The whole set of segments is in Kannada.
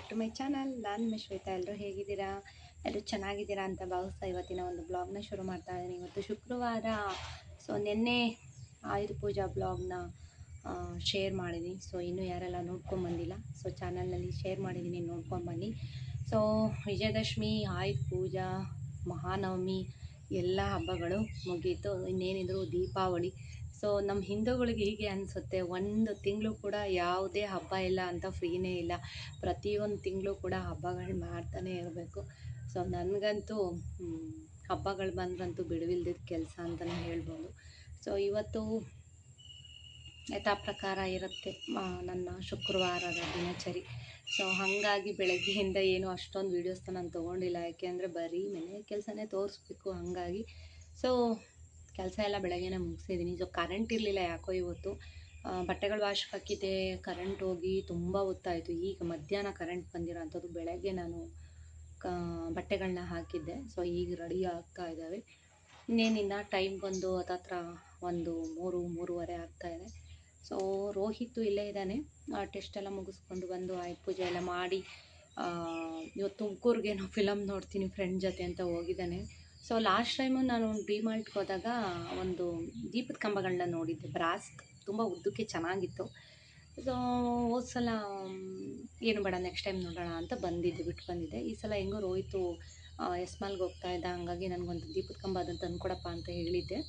ಬ್ಯಾಕ್ ಟು ಮೈ ಚಾನಲ್ ನಾನು ಶ್ವೇತಾ ಎಲ್ಲರೂ ಹೇಗಿದ್ದೀರಾ? ಎಲ್ಲರೂ ಚೆನ್ನಾಗಿದ್ದೀರಾ ಅಂತ ಭಾವಿಸ್ತಾ ಇವತ್ತಿನ ಒಂದು ಬ್ಲಾಗ್ನ ಶುರು ಮಾಡ್ತಾ ಇದ್ದೀನಿ. ಇವತ್ತು ಶುಕ್ರವಾರ ಸೊ ನಿನ್ನೆ ಆಯುಧ ಪೂಜಾ ಬ್ಲಾಗ್ನ ಶೇರ್ ಮಾಡಿದ್ದೀನಿ. ಸೊ ಇನ್ನೂ ಯಾರೆಲ್ಲ ನೋಡ್ಕೊಂಬಂದಿಲ್ಲ ಸೊ ಚಾನಲ್ನಲ್ಲಿ ಶೇರ್ ಮಾಡಿದ್ದೀನಿ ನೋಡ್ಕೊಂಬನ್ನಿ ಸೊ ವಿಜಯದಶಮಿ, ಆಯುಧ ಪೂಜಾ, ಮಹಾನವಮಿ, ಎಲ್ಲ ಹಬ್ಬಗಳು ಮುಗೀತು. ಇನ್ನೇನಿದ್ರು ದೀಪಾವಳಿ. ಸೊ ನಮ್ಮ ಹಿಂದೂಗಳಿಗೆ ಹೀಗೆ ಅನಿಸುತ್ತೆ. ಒಂದು ತಿಂಗಳು ಕೂಡ ಯಾವುದೇ ಹಬ್ಬ ಇಲ್ಲ ಅಂತ ಫ್ರೀನೇ ಇಲ್ಲ. ಪ್ರತಿಯೊಂದು ತಿಂಗಳು ಕೂಡ ಹಬ್ಬಗಳು ಮಾಡ್ತಾನೆ ಇರಬೇಕು. ಸೊ ನನಗಂತೂ ಹಬ್ಬಗಳು ಬಂದ್ರಂತೂ ಬಿಡುವಿಲ್ದಿದ್ದ ಕೆಲಸ ಅಂತಲೇ ಹೇಳ್ಬೋದು. ಸೊ ಇವತ್ತು ಯಥಾ ಪ್ರಕಾರ ಇರುತ್ತೆ ನನ್ನ ಶುಕ್ರವಾರದ ದಿನಚರಿ. ಸೊ ಹಾಗಾಗಿ ಬೆಳಗ್ಗೆಯಿಂದ ಏನು ಅಷ್ಟೊಂದು ವೀಡಿಯೋಸ್ನ ನಾನು ತೊಗೊಂಡಿಲ್ಲ. ಯಾಕೆಂದರೆ ಬರೀ ಮನೆ ಕೆಲಸನೇ ತೋರಿಸ್ಬೇಕು ಹಾಗಾಗಿ. ಸೊ ಕೆಲಸ ಎಲ್ಲ ಬೆಳಗ್ಗೆನೇ ಮುಗಿಸಿದ್ದೀನಿ. ಸೊ ಕರೆಂಟ್ ಇರಲಿಲ್ಲ ಯಾಕೋ ಇವತ್ತು. ಬಟ್ಟೆಗಳು ವಾಶ್ ಹಾಕಿದ್ದೆ. ಕರೆಂಟ್ ಹೋಗಿ ತುಂಬ ಹೊತ್ತಾಯಿತು. ಈಗ ಮಧ್ಯಾಹ್ನ ಕರೆಂಟ್ ಬಂದಿರೋ ಅಂಥದ್ದು ಬೆಳಗ್ಗೆ ನಾನು, ಕ ಬಟ್ಟೆಗಳನ್ನ ಹಾಕಿದ್ದೆ. ಸೊ ಈಗ ರೆಡಿ ಆಗ್ತಾ ಇದ್ದಾವೆ. ಇನ್ನೇನಿಲ್ಲ ಟೈಮ್ ಬಂದು ಹತ್ತತ್ರ ಒಂದು ಮೂರು, ಮೂರುವರೆ ಇದೆ. ಸೊ ರೋಹಿತ್ ಇಲ್ಲೇ ಇದ್ದಾನೆ. ಟೆಸ್ಟ್ ಎಲ್ಲ ಮುಗಿಸ್ಕೊಂಡು ಬಂದು ಆಯ್ ಪೂಜೆ ಎಲ್ಲ ಮಾಡಿ ಇವತ್ತು ಇವತ್ತು ತುಮಕೂರಿಗೇನೋ ಫಿಲಮ್ ನೋಡ್ತೀನಿ ಫ್ರೆಂಡ್ ಜೊತೆ ಅಂತ ಹೋಗಿದ್ದಾನೆ. ಸೊ ಲಾಸ್ಟ್ ಟೈಮು ನಾನು ಡಿಮಾಲ್ಟ್ಗೆ ಹೋದಾಗ ಒಂದು ದೀಪದ ಕಂಬಗಳನ್ನ ನೋಡಿದ್ದೆ. ಬ್ರಾಸ್ ತುಂಬ ಉದ್ದಕ್ಕೆ ಚೆನ್ನಾಗಿತ್ತು. ಸೊ ಹೋದ ಸಲ ಏನು ಬೇಡ ನೆಕ್ಸ್ಟ್ ಟೈಮ್ ನೋಡೋಣ ಅಂತ ಬಂದಿದ್ದೆ, ಬಿಟ್ಟು ಬಂದಿದ್ದೆ. ಈ ಸಲ ಹೆಂಗೋ ರೋಹಿತು ಎಸ್ಮಾಲ್ಗೆ ಹೋಗ್ತಾ ಇದ್ದ, ಹಂಗಾಗಿ ನನಗೊಂದು ದೀಪದ ಕಂಬ ಅದನ್ನು ತಂದುಕೊಡಪ್ಪ ಅಂತ ಹೇಳಿದ್ದೆ.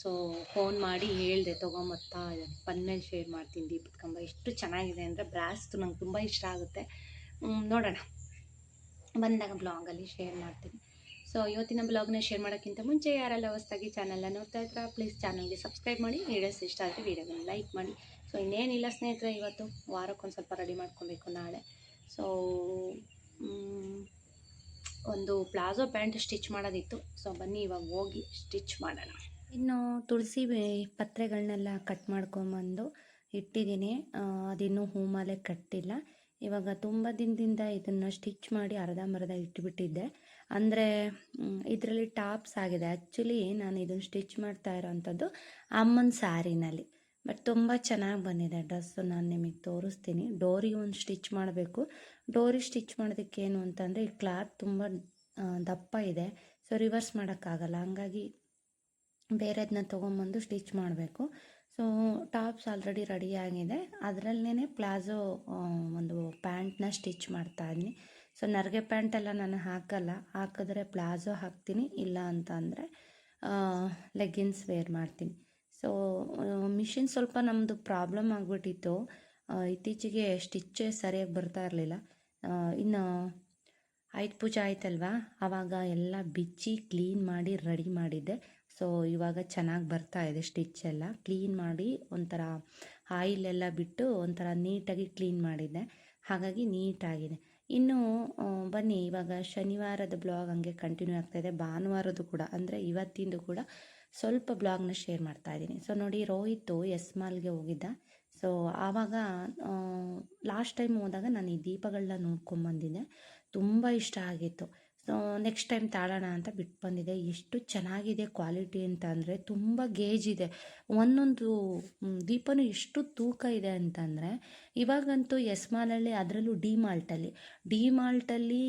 ಸೊ ಫೋನ್ ಮಾಡಿ ಹೇಳಿದೆ ತೊಗೊಂಬತ್ತಾ ಇದ್ದಾನೆ ಬಂದಮೇಲೆ ಶೇರ್ ಮಾಡ್ತೀನಿ ದೀಪದ ಕಂಬ. ಎಷ್ಟು ಚೆನ್ನಾಗಿದೆ ಅಂದರೆ ಬ್ರಾಸ್ತು ನಂಗೆ ತುಂಬ ಇಷ್ಟ ಆಗುತ್ತೆ. ನೋಡೋಣ. ಬಂದಾಗ ಬ್ಲಾಗಲ್ಲಿ ಶೇರ್ ಮಾಡ್ತೀನಿ. ಸೊ ಇವತ್ತಿನ ಬ್ಲಾಗ್ನ ಶೇರ್ ಮಾಡೋಕ್ಕಿಂತ ಮುಂಚೆ ಯಾರೆಲ್ಲ ಹೊಸ್ದಾಗಿ ಚಾನಲ್ನ ನೋಡ್ತಾ ಇದ್ರೆ ಪ್ಲೀಸ್ ಚಾನಲ್ಗೆ ಸಬ್ಸ್ಕ್ರೈಬ್ ಮಾಡಿ ವೀಡಿಯೋಸ್ ಇಷ್ಟ ಆದರೆ ವೀಡಿಯೋನ ಲೈಕ್ ಮಾಡಿ. ಸೊ ಇನ್ನೇನಿಲ್ಲ ಸ್ನೇಹಿತರೆ, ಇವತ್ತು ವಾರಕ್ಕೊಂದು ಸ್ವಲ್ಪ ರೆಡಿ ಮಾಡ್ಕೊಬೇಕು ನಾಳೆ. ಸೊ ಒಂದು ಪ್ಲಾಜೋ ಪ್ಯಾಂಟ್ ಸ್ಟಿಚ್ ಮಾಡೋದಿತ್ತು. ಸೊ ಬನ್ನಿ ಇವಾಗ ಹೋಗಿ ಸ್ಟಿಚ್ ಮಾಡೋಣ. ಇನ್ನು ತುಳಸಿ ಪತ್ರೆಗಳನ್ನೆಲ್ಲ ಕಟ್ ಮಾಡ್ಕೊಂಬಂದು ಇಟ್ಟಿದ್ದೀನಿ. ಅದಿನ್ನೂ ಅದಿನ್ನೂ ಹೂಮಾಲೆ ಕಟ್ಟಿಲ್ಲ. ಇವಾಗ ತುಂಬ ದಿನದಿಂದ ಇದನ್ನು ಸ್ಟಿಚ್ ಮಾಡಿ ಅರ್ಧಂಬರ್ಧ ಇಟ್ಬಿಟ್ಟಿದ್ದೆ. ಅಂದರೆ ಇದರಲ್ಲಿ ಟಾಪ್ಸ್ ಆಗಿದೆ. ಆ್ಯಕ್ಚುಲಿ ನಾನು ಇದನ್ನು ಸ್ಟಿಚ್ ಮಾಡ್ತಾ ಇರೋವಂಥದ್ದು ಅಮ್ಮನ ಸ್ಯಾರಿನಲ್ಲಿ. ಬಟ್ ತುಂಬ ಚೆನ್ನಾಗಿ ಬಂದಿದೆ ಡ್ರೆಸ್ಸು. ನಾನು ನಿಮಗೆ ತೋರಿಸ್ತೀನಿ. ಡೋರಿ ಒಂದು ಸ್ಟಿಚ್ ಮಾಡಬೇಕು. ಡೋರಿ ಸ್ಟಿಚ್ ಮಾಡೋದಕ್ಕೆ ಏನು ಅಂತಂದರೆ, ಈ ಕ್ಲಾತ್ ತುಂಬ ದಪ್ಪ ಇದೆ. ಸೊ ರಿವರ್ಸ್ ಮಾಡೋಕ್ಕಾಗಲ್ಲ. ಹಂಗಾಗಿ ಬೇರೆದನ್ನ ತೊಗೊಂಬಂದು ಸ್ಟಿಚ್ ಮಾಡಬೇಕು. ಸೊ ಟಾಪ್ಸ್ ಆಲ್ರೆಡಿ ರೆಡಿ ಆಗಿದೆ. ಅದರಲ್ಲೇ ಪ್ಲಾಜೋ ಒಂದು ಪ್ಯಾಂಟ್ನ ಸ್ಟಿಚ್ ಮಾಡ್ತಾ ಇದ್ದೀನಿ. ಸೊ ನರ್ಗೆ ಪ್ಯಾಂಟೆಲ್ಲ ನಾನು ಹಾಕಲ್ಲ. ಹಾಕಿದ್ರೆ ಪ್ಲಾಜೋ ಹಾಕ್ತೀನಿ. ಇಲ್ಲ ಅಂತ ಅಂದರೆ ಲೆಗ್ಗಿನ್ಸ್ ವೇರ್ ಮಾಡ್ತೀನಿ. ಸೊ ಮಿಷಿನ್ ಸ್ವಲ್ಪ ನಮ್ಮದು ಪ್ರಾಬ್ಲಮ್ ಆಗಿಬಿಟ್ಟಿತ್ತು. ಇತ್ತೀಚೆಗೆ ಸ್ಟಿಚ್ಚೇ ಸರಿಯಾಗಿ ಬರ್ತಾ ಇರಲಿಲ್ಲ. ಇನ್ನು ಆಯ್ತು ಪೂಜೆ ಆಯ್ತಲ್ವಾ? ಆವಾಗ ಎಲ್ಲ ಬಿಚ್ಚಿ, ಕ್ಲೀನ್ ಮಾಡಿ, ರೆಡಿ ಮಾಡಿದ್ದೆ. ಸೊ ಇವಾಗ ಚೆನ್ನಾಗಿ ಬರ್ತಾ ಇದೆ ಸ್ಟಿಚ್ ಎಲ್ಲ. ಕ್ಲೀನ್ ಮಾಡಿ ಒಂಥರ ಆಯಿಲ್ ಎಲ್ಲ ಬಿಟ್ಟು ಒಂಥರ ನೀಟಾಗಿ ಕ್ಲೀನ್ ಮಾಡಿದ್ದೆ. ಹಾಗಾಗಿ ನೀಟಾಗಿದೆ ಇನ್ನು ಬನ್ನಿ, ಇವಾಗ ಶನಿವಾರದ ಬ್ಲಾಗ್ ಹಂಗೆ ಕಂಟಿನ್ಯೂ ಆಗ್ತಾ ಇದೆ. ಭಾನುವಾರದ್ದು ಕೂಡ, ಅಂದರೆ ಇವತ್ತಿಂದು ಕೂಡ ಸ್ವಲ್ಪ ಬ್ಲಾಗ್ನ ಶೇರ್ ಮಾಡ್ತಾ ಇದ್ದೀನಿ. ಸೊ ನೋಡಿ, ರೋಹಿತ್ತು ಎಸ್ ಮಾಲ್ಗೆ ಹೋಗಿದ್ದ. ಸೊ ಆವಾಗ ಲಾಸ್ಟ್ ಟೈಮ್ ಹೋದಾಗ ನಾನು ಈ ದೀಪಗಳನ್ನ ನೋಡ್ಕೊಂಬಂದಿದ್ದೆ. ತುಂಬ ಇಷ್ಟ ಆಗಿತ್ತು. ನೆಕ್ಸ್ಟ್ ಟೈಮ್ ತಾಳೋಣ ಅಂತ ಬಿಟ್ಟು ಬಂದಿದೆ. ಎಷ್ಟು ಚೆನ್ನಾಗಿದೆ ಕ್ವಾಲಿಟಿ ಅಂತ ಅಂದರೆ ತುಂಬ ಗೇಜ್ ಇದೆ. ಒಂದೊಂದು ದೀಪನೂ ಎಷ್ಟು ತೂಕ ಇದೆ ಅಂತಂದರೆ ಇವಾಗಂತೂ ಎಸ್ ಮಾಲಲ್ಲಿ ಅದರಲ್ಲೂ ಡಿ ಮಾಲ್ಟಲ್ಲಿ ಡಿ ಮಾಲ್ಟಲ್ಲಿ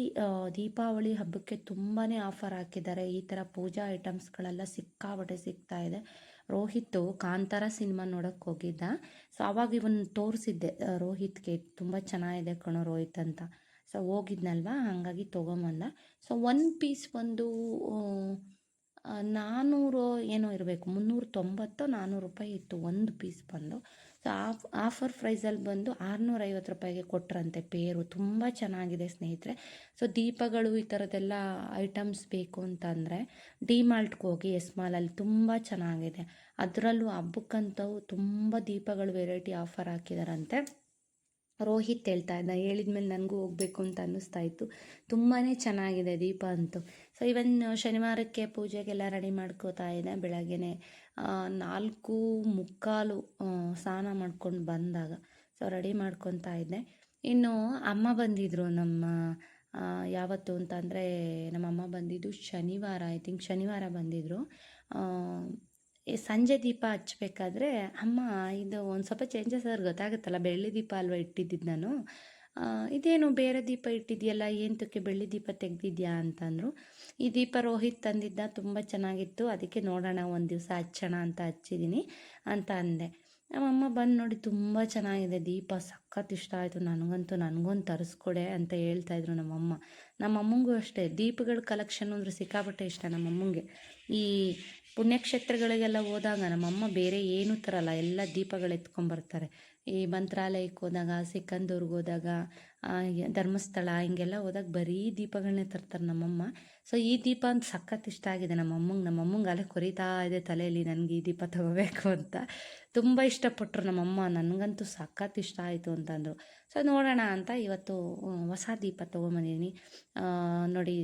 ದೀಪಾವಳಿ ಹಬ್ಬಕ್ಕೆ ತುಂಬಾ ಆಫರ್ ಹಾಕಿದ್ದಾರೆ. ಈ ಥರ ಪೂಜಾ ಐಟಮ್ಸ್ಗಳೆಲ್ಲ ಸಿಕ್ಕಾಬಟ್ಟೆ ಸಿಗ್ತಾ ಇದೆ. ರೋಹಿತ್ ಕಾಂತಾರ ಸಿನಿಮಾ ನೋಡೋಕ್ಕೆ ಹೋಗಿದ್ದ. ಸೊ ಅವಾಗ ಇವನ್ ತೋರಿಸಿದ್ದೆ ರೋಹಿತ್ಗೆ ತುಂಬ ಚೆನ್ನಾಗಿದೆ ಕಣೋ ರೋಹಿತ್ ಅಂತ. ಸೊ ಹೋಗಿದ್ನಲ್ವಾ? ಹಾಗಾಗಿ ತೊಗೊಂಬಂದ. ಸೊ ಒನ್ ಪೀಸ್ ಒಂದು ಆ, ನಾನ್ನೂರು ಏನೋ ಇರಬೇಕು. ಮುನ್ನೂರ ತೊಂಬತ್ತು ನಾನ್ನೂರು ರೂಪಾಯಿ ಇತ್ತು ಒಂದು ಪೀಸ್ ಬಂದು. ಸೊ ಆಫ್ ಆಫರ್ ಪ್ರೈಸಲ್ಲಿ ಬಂದು ಆರುನೂರೈವತ್ತು ರೂಪಾಯಿಗೆ ಕೊಟ್ಟರಂತೆ ಪೇರು. ತುಂಬ ಚೆನ್ನಾಗಿದೆ ಸ್ನೇಹಿತರೆ. ಸೊ ದೀಪಗಳು ಈ ಥರದ್ದೆಲ್ಲ ಐಟಮ್ಸ್ ಬೇಕು ಅಂತಂದರೆ ಡಿ ಮಾಲ್ಟ್ಗೆ ಹೋಗಿ ಎಸ್ ಮಾಲಲ್ಲಿ ತುಂಬ ಚೆನ್ನಾಗಿದೆ. ಅದರಲ್ಲೂ ಹಬ್ಬಕ್ಕಂತವು ತುಂಬ ದೀಪಗಳು ವೆರೈಟಿ ಆಫರ್ ಹಾಕಿದಾರಂತೆ. ರೋಹಿತ್ ಹೇಳ್ತಾ ಇದ್ದ ಹೇಳಿದ್ಮೇಲೆ ನನಗೂ ಹೋಗಬೇಕು ಅಂತ ಅನ್ನಿಸ್ತಾ ಇತ್ತು. ತುಂಬಾ ಚೆನ್ನಾಗಿದೆ ದೀಪ ಅಂತೂ. ಸೊ ಇವನ್ ಶನಿವಾರಕ್ಕೆ ಪೂಜೆಗೆಲ್ಲ ರೆಡಿ ಮಾಡ್ಕೋತಾ ಇದ್ದೆ ಬೆಳಗ್ಗೆನೆ. ಆ, ನಾಲ್ಕು ಮುಕ್ಕಾಲು ಸ್ನಾನ ಮಾಡ್ಕೊಂಡು ಬಂದಾಗ. ಸೊ ರೆಡಿ ಮಾಡ್ಕೊತಾ ಇದ್ದೆ. ಇನ್ನು ಅಮ್ಮ ಬಂದಿದ್ದರು ನಮ್ಮ ಯಾವತ್ತು ಅಂತಂದರೆ ನಮ್ಮಮ್ಮ ಬಂದಿದ್ದು ಶನಿವಾರ ಐ ಥಿಂಕ್ ಶನಿವಾರ ಬಂದಿದ್ದರು ಈ ಸಂಜೆ ದೀಪ ಹಚ್ಬೇಕಾದ್ರೆ ಅಮ್ಮ ಇದು ಒಂದು ಸ್ವಲ್ಪ ಚೇಂಜಸ್ ಆದ್ರೆ ಗೊತ್ತಾಗುತ್ತಲ್ಲ, ಬೆಳ್ಳಿ ದೀಪ ಅಲ್ವಾ ಇಟ್ಟಿದ್ದಿದ್ದು ನಾನು. ಇದೇನು ಬೇರೆ ದೀಪ ಇಟ್ಟಿದೆಯಲ್ಲ ಏಂತಕ್ಕೆ ಬೆಳ್ಳಿ ದೀಪ ತೆಗ್ದಿದ್ಯಾ ಅಂತಂದರು. ಈ ದೀಪ ರೋಹಿತ್ ತಂದಿದ್ದ ತುಂಬ ಚೆನ್ನಾಗಿತ್ತು, ಅದಕ್ಕೆ ನೋಡೋಣ ಒಂದು ದಿವಸ ಹಚ್ಚೋಣ ಅಂತ ಹಚ್ಚಿದ್ದೀನಿ ಅಂತ ಅಂದೆ. ನಮ್ಮಮ್ಮ ಬಂದು ನೋಡಿ ತುಂಬ ಚೆನ್ನಾಗಿದೆ, ದೀಪ ಸಖತ್ ಇಷ್ಟ ಆಯಿತು, ನನಗಂತೂ ನನಗೊಂದು ತರಿಸ್ಕೊಡೆ ಅಂತ ಹೇಳ್ತಾಯಿದ್ರು ನಮ್ಮಮ್ಮ ನಮ್ಮಮ್ಮಂಗೂ ಅಷ್ಟೇ, ದೀಪಗಳ ಕಲೆಕ್ಷನ್ ಅಂದರೆ ಸಿಕ್ಕಾಪಟ್ಟೆ ಇಷ್ಟ ನಮ್ಮಮ್ಮಂಗೆ ಈ ಪುಣ್ಯಕ್ಷೇತ್ರಗಳಿಗೆಲ್ಲ ಹೋದಾಗ ನಮ್ಮಮ್ಮ ಬೇರೆ ಏನೂ ತರಲ್ಲ, ಎಲ್ಲ ದೀಪಗಳು ಎತ್ಕೊಂಬರ್ತಾರೆ ಈ ಮಂತ್ರಾಲಯಕ್ಕೆ ಹೋದಾಗ, ಸಿಕ್ಕಂದೂರ್ಗೆ ಹೋದಾಗ ಧರ್ಮಸ್ಥಳ, ಹಿಂಗೆಲ್ಲ ಹೋದಾಗ ಬರೀ ದೀಪಗಳನ್ನೇ ತರ್ತಾರೆ ನಮ್ಮಮ್ಮ. ಸೊ ಈ ದೀಪ ಅಂತ ಸಖತ್ ಇಷ್ಟ ಆಗಿದೆ ನಮ್ಮಮ್ಮಂಗೆ. ನಮ್ಮಮ್ಮಂಗೆ ಅಲ್ಲೇ ಕೊರಿತಾ ಇದೆ ತಲೆಯಲ್ಲಿ, ನನಗೆ ಈ ದೀಪ ತಗೋಬೇಕು ಅಂತ. ತುಂಬ ಇಷ್ಟಪಟ್ಟರು ನಮ್ಮಮ್ಮ. ನನಗಂತೂ ಸಖತ್ ಇಷ್ಟ ಆಯಿತು ಅಂತಂದರು. ಸೊ ನೋಡೋಣ ಅಂತ ಇವತ್ತು ಹೊಸ ದೀಪ ತೊಗೊಂಬಂದಿದ್ದೀನಿ. ನೋಡಿ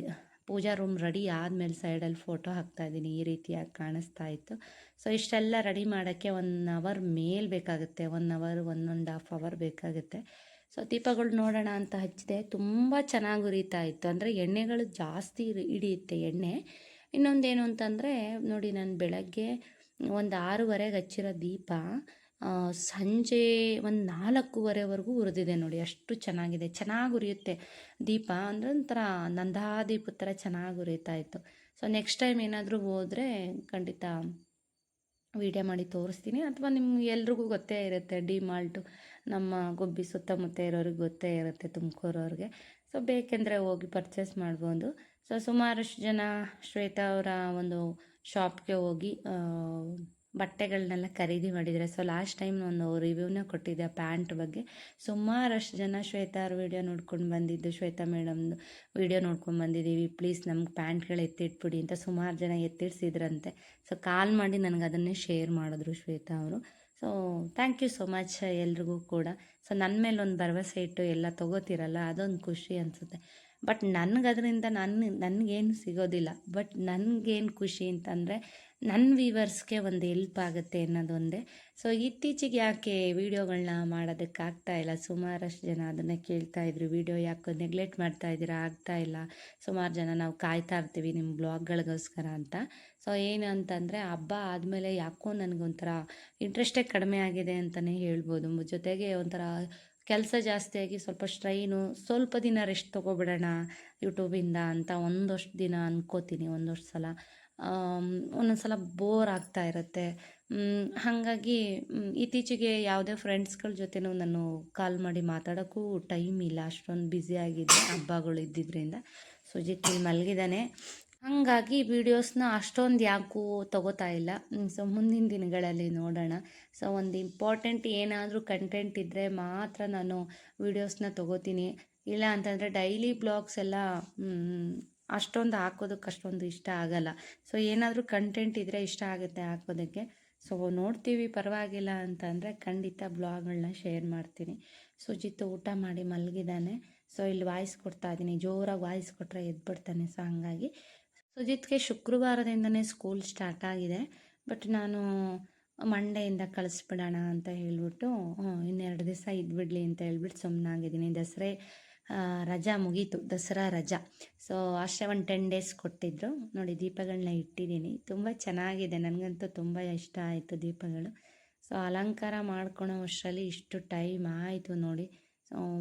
ಪೂಜಾ ರೂಮ್ ರೆಡಿ ಆದಮೇಲೆ ಸೈಡಲ್ಲಿ ಫೋಟೋ ಹಾಕ್ತಾ ಇದ್ದೀನಿ. ಈ ರೀತಿಯಾಗಿ ಕಾಣಿಸ್ತಾ ಇತ್ತು. ಸೊ ಇಷ್ಟೆಲ್ಲ ರೆಡಿ ಮಾಡೋಕ್ಕೆ ಒನ್ ಅವರ್ ಮೇಲ್ ಬೇಕಾಗುತ್ತೆ. One hour one and half hour ಬೇಕಾಗುತ್ತೆ. ಸೊ ದೀಪಗಳು ನೋಡೋಣ ಅಂತ ಹಚ್ಚಿದೆ. ತುಂಬ ಚೆನ್ನಾಗಿ ಉರಿತಾ ಇತ್ತು. ಅಂದರೆ ಎಣ್ಣೆಗಳು ಜಾಸ್ತಿ ಹಿಡಿ- ಹಿಡಿಯುತ್ತೆ ಎಣ್ಣೆ. ಇನ್ನೊಂದೇನು ಅಂತಂದರೆ ನೋಡಿ, ನಾನು ಬೆಳಗ್ಗೆ ಒಂದು ಆರೂವರೆಗೆ ಹಚ್ಚಿರೋ ದೀಪ ಸಂಜೆ ಒಂದು ನಾಲ್ಕೂವರೆವರೆಗೂ ಉರಿದಿದೆ ನೋಡಿ, ಅಷ್ಟು ಚೆನ್ನಾಗಿದೆ. ಚೆನ್ನಾಗಿ ಉರಿಯುತ್ತೆ ದೀಪ ಅಂದರೆ ಒಂಥರ ನಂದಾದೀಪದ ಥರ ಚೆನ್ನಾಗಿ ಉರಿತಾ ಇತ್ತು. ಸೊ ನೆಕ್ಸ್ಟ್ ಟೈಮ್ ಏನಾದರೂ ಹೋದರೆ ಖಂಡಿತ ವೀಡಿಯೋ ಮಾಡಿ ತೋರಿಸ್ತೀನಿ. ಅಥವಾ ನಿಮ್ಗೆ ಎಲ್ರಿಗೂ ಗೊತ್ತೇ ಇರುತ್ತೆ ಡಿ ಮಾಲ್ಟು ನಮ್ಮ ಗುಬ್ಬಿ ಸುತ್ತಮುತ್ತ ಇರೋರಿಗೆ ಗೊತ್ತೇ ಇರುತ್ತೆ, ತುಮಕೂರವ್ರಿಗೆ. ಸೊ ಬೇಕೆಂದರೆ ಹೋಗಿ ಪರ್ಚೇಸ್ ಮಾಡ್ಬೋದು. ಸೊ ಸುಮಾರಷ್ಟು ಜನ ಶ್ವೇತಾ ಅವರ ಒಂದು ಶಾಪ್ಗೆ ಹೋಗಿ ಬಟ್ಟೆಗಳನ್ನೆಲ್ಲ ಖರೀದಿ ಮಾಡಿದರೆ ಸೊ ಲಾಸ್ಟ್ ಟೈಮ್ ಒಂದು ರಿವ್ಯೂನ ಕೊಟ್ಟಿದ್ದೆ ಆ ಪ್ಯಾಂಟ್ ಬಗ್ಗೆ. ಸುಮಾರಷ್ಟು ಜನ ಶ್ವೇತಾ ಅವ್ರ ವಿಡಿಯೋ ನೋಡ್ಕೊಂಡು ಬಂದಿದ್ದು, ಶ್ವೇತಾ ಮೇಡಮ್ದು ವಿಡಿಯೋ ನೋಡ್ಕೊಂಡು ಬಂದಿದ್ದೀವಿ. ಪ್ಲೀಸ್ ನಮ್ಗೆ ಪ್ಯಾಂಟ್ಗಳು ಎತ್ತಿಟ್ಬಿಡಿ ಅಂತ ಸುಮಾರು ಜನ ಎತ್ತಿಡ್ಸಿದ್ರಂತೆ. ಸೊ ಕಾಲ್ ಮಾಡಿ ನನಗೆ ಅದನ್ನೇ ಶೇರ್ ಮಾಡಿದ್ರು ಶ್ವೇತಾ ಅವರು. So thank you so much ಎಲ್ರಿಗೂ ಕೂಡ. ಸೊ ನನ್ನ ಮೇಲೆ ಒಂದು ಭರವಸೆ ಇಟ್ಟು ಎಲ್ಲ ತೊಗೋತಿರಲ್ಲ, ಅದೊಂದು ಖುಷಿ ಅನಿಸುತ್ತೆ. ಬಟ್ ನನಗೆ ನನ್ನ ನನಗೇನು ಸಿಗೋದಿಲ್ಲ. ಬಟ್ ನನಗೇನು ಖುಷಿ ಅಂತಂದರೆ ನನ್ನ ವೀವರ್ಸ್ಗೆ ಒಂದು ಹೆಲ್ಪ್ ಆಗುತ್ತೆ ಅನ್ನೋದೊಂದೇ ಸೊ ಇತ್ತೀಚೆಗೆ ಯಾಕೆ ವೀಡಿಯೋಗಳನ್ನ ಮಾಡೋದಕ್ಕಾಗ್ತಾ ಇಲ್ಲ? ಸುಮಾರಷ್ಟು ಜನ ಅದನ್ನು ಕೇಳ್ತಾ ಇದ್ರು. ವೀಡಿಯೋ ಯಾಕೆ ನೆಗ್ಲೆಕ್ಟ್ ಮಾಡ್ತಾ ಇದ್ದೀರಾ? ಆಗ್ತಾ ಇಲ್ಲ. ಸುಮಾರು ಜನ ನಾವು ಕಾಯ್ತಾ ಇರ್ತೀವಿ ನಿಮ್ಮ ಬ್ಲಾಗ್ಗಳಿಗೋಸ್ಕರ ಅಂತ. ಸೊ ಏನು ಅಂತಂದರೆ, ಹಬ್ಬ ಆದಮೇಲೆ ಯಾಕೋ ನನಗೊಂಥರ ಇಂಟ್ರೆಸ್ಟೇ ಕಡಿಮೆ ಆಗಿದೆ ಅಂತಲೇ ಹೇಳ್ಬೋದು. ಜೊತೆಗೆ ಒಂಥರ ಕೆಲಸ ಜಾಸ್ತಿಯಾಗಿ ಸ್ವಲ್ಪ ಸ್ಟ್ರೈನು ಸ್ವಲ್ಪ ದಿನ ರೆಸ್ಟ್ ತೊಗೊಬಿಡೋಣ ಯೂಟ್ಯೂಬಿಂದ ಅಂತ ಒಂದಷ್ಟು ದಿನ ಅನ್ಕೋತೀನಿ ಒಂದಷ್ಟು ಸಲ. ಒಂದೊಂದು ಸಲ ಬೋರ್ ಆಗ್ತಾ ಇರುತ್ತೆ. ಹಾಗಾಗಿ ಇತ್ತೀಚೆಗೆ ಯಾವುದೇ ಫ್ರೆಂಡ್ಸ್ಗಳ ಜೊತೆನೂ ನಾನು ಕಾಲ್ ಮಾಡಿ ಮಾತಾಡೋಕ್ಕೂ ಟೈಮ್ ಇಲ್ಲ. ಅಷ್ಟೊಂದು ಬ್ಯುಸಿ ಆಗಿದ್ದೆ, ಹಬ್ಬಗಳು ಇದ್ದಿದ್ದರಿಂದ ಸುಜಿತ್ ಇಲ್ಲಿ ಮಲಗಿದ್ದಾನೆ ಹಾಗಾಗಿ ವೀಡಿಯೋಸ್ನ ಅಷ್ಟೊಂದು ಯಾಕೂ ತಗೋತಾ ಇಲ್ಲ. ಸೊ ಮುಂದಿನ ದಿನಗಳಲ್ಲಿ ನೋಡೋಣ. ಸೊ ಒಂದು ಇಂಪಾರ್ಟೆಂಟ್ ಏನಾದರೂ ಕಂಟೆಂಟ್ ಇದ್ದರೆ ಮಾತ್ರ ನಾನು ವೀಡಿಯೋಸ್ನ ತಗೋತೀನಿ. ಇಲ್ಲ ಅಂತಂದರೆ ಡೈಲಿ ಬ್ಲಾಗ್ಸ್ ಎಲ್ಲ ಅಷ್ಟೊಂದು ಹಾಕೋದಕ್ಕೆ ಅಷ್ಟೊಂದು ಇಷ್ಟ ಆಗಲ್ಲ. ಸೊ ಏನಾದರೂ ಕಂಟೆಂಟ್ ಇದ್ದರೆ ಇಷ್ಟ ಆಗುತ್ತೆ ಹಾಕೋದಕ್ಕೆ. ಸೊ ನೋಡ್ತೀವಿ ಪರವಾಗಿಲ್ಲ ಅಂತಂದರೆ ಖಂಡಿತ ಬ್ಲಾಗ್ಗಳನ್ನ ಶೇರ್ ಮಾಡ್ತೀನಿ. ಸುಜಿತ್ ಊಟ ಮಾಡಿ ಮಲಗಿದ್ದಾನೆ. ಸೊ ಇಲ್ಲಿ ವಾಯ್ಸ್ ಕೊಡ್ತಾ ಇದ್ದೀನಿ. ಜೋರಾಗಿ ವಾಯ್ಸ್ ಕೊಟ್ಟರೆ ಎದ್ಬಿಡ್ತಾನೆ ಸೊ ಹಂಗಾಗಿ. ಸುಜಿತ್ಗೆ ಶುಕ್ರವಾರದಿಂದನೇ ಸ್ಕೂಲ್ ಸ್ಟಾರ್ಟ್ ಆಗಿದೆ. ಬಟ್ ನಾನು ಮಂಡೆಯಿಂದ ಕಳಿಸ್ಬಿಡೋಣ ಅಂತ ಹೇಳ್ಬಿಟ್ಟು ಇನ್ನೆರಡು ದಿವಸ ಇದ್ಬಿಡ್ಲಿ ಅಂತ ಹೇಳ್ಬಿಟ್ಟು ಸುಮ್ಮನಾಗಿದ್ದೀನಿ ದಸರೆ ರಜಾ ಮುಗೀತು, ದಸರಾ ರಜಾ. ಸೊ ಅಷ್ಟೇ ಒಂದು ಟೆನ್ ಡೇಸ್ ಕೊಟ್ಟಿದ್ದರು ನೋಡಿ ದೀಪಗಳನ್ನ ಇಟ್ಟಿದ್ದೀನಿ. ತುಂಬ ಚೆನ್ನಾಗಿದೆ. ನನಗಂತೂ ತುಂಬ ಇಷ್ಟ ಆಯಿತು ದೀಪಗಳು. ಸೊ ಅಲಂಕಾರ ಮಾಡ್ಕೊಳೋ ಅಷ್ಟರಲ್ಲಿ ಇಷ್ಟು ಟೈಮ್ ಆಯಿತು ನೋಡಿ.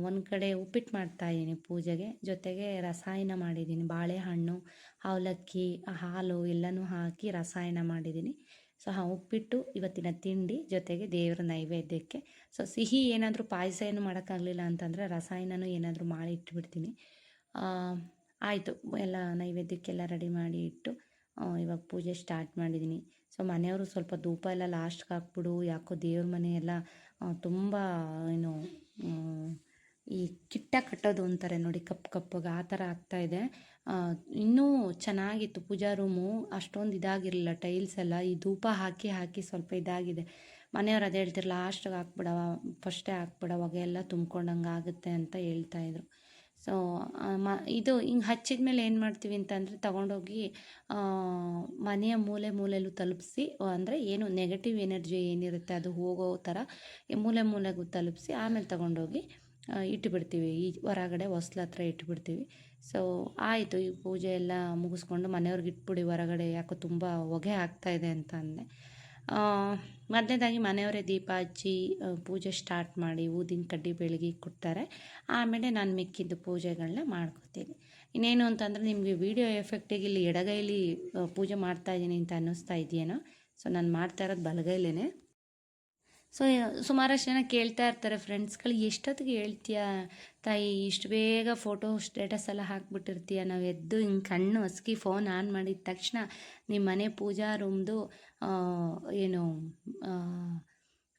ಒಂದು ಕಡೆ ಉಪ್ಪಿಟ್ಟು ಮಾಡ್ತಾ ಇದ್ದೀನಿ ಪೂಜೆಗೆ. ಜೊತೆಗೆ ರಸಾಯನ ಮಾಡಿದ್ದೀನಿ. ಬಾಳೆಹಣ್ಣು, ಅವಲಕ್ಕಿ, ಹಾಲು ಎಲ್ಲನೂ ಹಾಕಿ ರಸಾಯನ ಮಾಡಿದ್ದೀನಿ. ಸೊ ಹಾಂ ಉಪ್ಪಿಟ್ಟು ಇವತ್ತಿನ ತಿಂಡಿ ಜೊತೆಗೆ ದೇವರ ನೈವೇದ್ಯಕ್ಕೆ. ಸೊ ಸಿಹಿ ಏನಾದರೂ ಪಾಯಸ ಏನು ಮಾಡೋಕ್ಕಾಗಲಿಲ್ಲ ಅಂತಂದರೆ ರಸಾಯನನೂ ಏನಾದರೂ ಮಾಡಿ ಇಟ್ಬಿಡ್ತೀನಿ. ಆಯಿತು ಎಲ್ಲ ನೈವೇದ್ಯಕ್ಕೆಲ್ಲ ರೆಡಿ ಮಾಡಿ ಇಟ್ಟು ಆ, ಇವಾಗ ಪೂಜೆ ಸ್ಟಾರ್ಟ್ ಮಾಡಿದ್ದೀನಿ. ಸೊ ಮನೆಯವರು ಸ್ವಲ್ಪ ಧೂಪ ಎಲ್ಲ ಲಾಸ್ಟ್ಗೆ ಹಾಕ್ಬಿಡು ಯಾಕೋ ದೇವ್ರ ಮನೆ ಎಲ್ಲ ಆ, ತುಂಬ ಏನು ಆ, ಈ ಕಿಟ್ಟ ಕಟ್ಟೋದು ಅಂತಾರೆ ನೋಡಿ ಕಪ್ಪು ಕಪ್ಪಗೆ ಆ ಥರ ಆಗ್ತಾಯಿದೆ ಇನ್ನೂ ಚೆನ್ನಾಗಿತ್ತು ಪೂಜಾ ರೂಮು, ಅಷ್ಟೊಂದು ಇದಾಗಿರಲಿಲ್ಲ, ಟೈಲ್ಸ್ ಎಲ್ಲ, ಈ ಧೂಪ ಹಾಕಿ ಹಾಕಿ ಸ್ವಲ್ಪ ಇದಾಗಿದೆ. ಮನೆಯವ್ರು ಅದೇ ಹೇಳ್ತಿರಲ್ಲ ಲಾಸ್ಟಿಗೆ ಹಾಕ್ಬಿಡವ ಫಸ್ಟೇ ಹಾಕ್ಬಿಡ ಹೊಗೆ ಎಲ್ಲ ತುಂಬ್ಕೊಂಡಂಗೆ ಆಗುತ್ತೆ ಅಂತ ಹೇಳ್ತಾಯಿದ್ರು ಸೊ ಮ, ಇದು ಹಿಂಗೆ ಹಚ್ಚಿದ ಮೇಲೆ ಏನು ಮಾಡ್ತೀವಿ ಅಂತಂದರೆ ತಗೊಂಡೋಗಿ ಮನೆಯ ಮೂಲೆ ಮೂಲೆಯಲ್ಲೂ ತಲುಪಿಸಿ, ಅಂದರೆ ಏನು ನೆಗೆಟಿವ್ ಎನರ್ಜಿ ಏನಿರುತ್ತೆ ಅದು ಹೋಗೋ ಥರ ಮೂಲೆ ಮೂಲೆಗೂ ತಲುಪಿಸಿ, ಆಮೇಲೆ ತಗೊಂಡೋಗಿ ಆ, ಇಟ್ಬಿಡ್ತೀವಿ ಈ ಹೊರಗಡೆ ಹೊಸ್ಲ ಹತ್ರ ಇಟ್ಬಿಡ್ತೀವಿ ಸೊ ಆಯಿತು ಈ ಪೂಜೆ ಎಲ್ಲ ಮುಗಿಸ್ಕೊಂಡು ಮನೆಯವ್ರಿಗೆ ಇಟ್ಬಿಡಿ ಹೊರಗಡೆ ಯಾಕೋ ತುಂಬ ಹೊಗೆ ಆಗ್ತಾಯಿದೆ ಅಂತ ಅಂದೆ. ಮೊದಲನೇದಾಗಿ ಮನೆಯವರೇ ದೀಪ ಹಚ್ಚಿ ಪೂಜೆ ಸ್ಟಾರ್ಟ್ ಮಾಡಿ ಊದಿನ ಕಡ್ಡಿ ಬೆಳಗ್ಗೆ ಕೊಡ್ತಾರೆ. ಆಮೇಲೆ ನಾನು ಮಿಕ್ಕಿದ್ದು ಪೂಜೆಗಳನ್ನ ಮಾಡ್ಕೊತೀನಿ. ಇನ್ನೇನು ಅಂತಂದರೆ ನಿಮಗೆ ವಿಡಿಯೋ ಎಫೆಕ್ಟಿಗೆ ಇಲ್ಲಿ ಎಡಗೈಲಿ ಪೂಜೆ ಮಾಡ್ತಾಯಿದ್ದೀನಿ ಅಂತ ಅನ್ನಿಸ್ತಾ ಇದೆಯೇನೋ? ಸೊ ನಾನು ಮಾಡ್ತಾ ಇರೋದು ಬಲಗೈಲೇ ಸೊ ಸುಮಾರಷ್ಟು ಜನ ಕೇಳ್ತಾ ಇರ್ತಾರೆ ಫ್ರೆಂಡ್ಸ್ಗಳು ಎಷ್ಟೊತ್ತಿಗೆ ಹೇಳ್ತೀಯ ತಾಯಿ? ಇಷ್ಟು ಬೇಗ ಫೋಟೋ ಸ್ಟೇಟಸ್ ಎಲ್ಲ ಹಾಕ್ಬಿಟ್ಟಿರ್ತೀಯ? ನಾವು ಎದ್ದು ಹಿಂಗೆ ಕಣ್ಣು ಹಸ್ಕಿ ಫೋನ್ ಆನ್ ಮಾಡಿದ ತಕ್ಷಣ ನಿಮ್ಮ ಮನೆ ಪೂಜಾ ರೂಮ್ದು ಏನು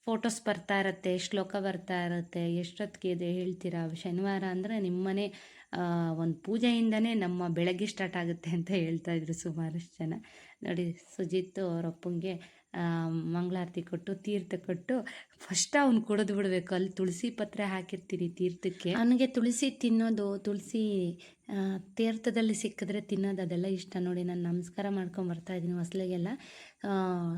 ಫೋಟೋಸ್ ಬರ್ತಾ ಇರುತ್ತೆ ಶ್ಲೋಕ ಬರ್ತಾ ಇರುತ್ತೆ ಎಷ್ಟೊತ್ತಿಗೆ ಇದೆ ಹೇಳ್ತೀರಾ? ಶನಿವಾರ ಅಂದರೆ ನಿಮ್ಮನೆ ಒಂದು ಪೂಜೆಯಿಂದನೇ ನಮ್ಮ ಬೆಳಗ್ಗೆ ಸ್ಟಾರ್ಟ್ ಆಗುತ್ತೆ ಅಂತ ಹೇಳ್ತಾ ಇದ್ರು ಸುಮಾರಷ್ಟು ಜನ. ನೋಡಿ ಸುಜಿತ್ ಅವ್ರ ಅಪ್ಪಂಗೆ ಆ, ಮಂಗಳಾರತಿ ಕೊಟ್ಟು, ತೀರ್ಥ ಕೊಟ್ಟು ಫಸ್ಟ್ ಅವ್ನು ಕುಡಿದು ಬಿಡಬೇಕು. ಅಲ್ಲಿ ತುಳಸಿ ಪತ್ರೆ ಹಾಕಿರ್ತೀನಿ ತೀರ್ಥಕ್ಕೆ. ನನಗೆ ತುಳಸಿ ತಿನ್ನೋದು, ತುಳಸಿ ತೀರ್ಥದಲ್ಲಿ ಸಿಕ್ಕಿದ್ರೆ ತಿನ್ನೋದು ಅದೆಲ್ಲ ಇಷ್ಟ. ನೋಡಿ, ನಾನು ನಮಸ್ಕಾರ ಮಾಡ್ಕೊಂಡು ಬರ್ತಾ ಇದ್ದೀನಿ ಹೊಸ್ಲಿಗೆಲ್ಲ.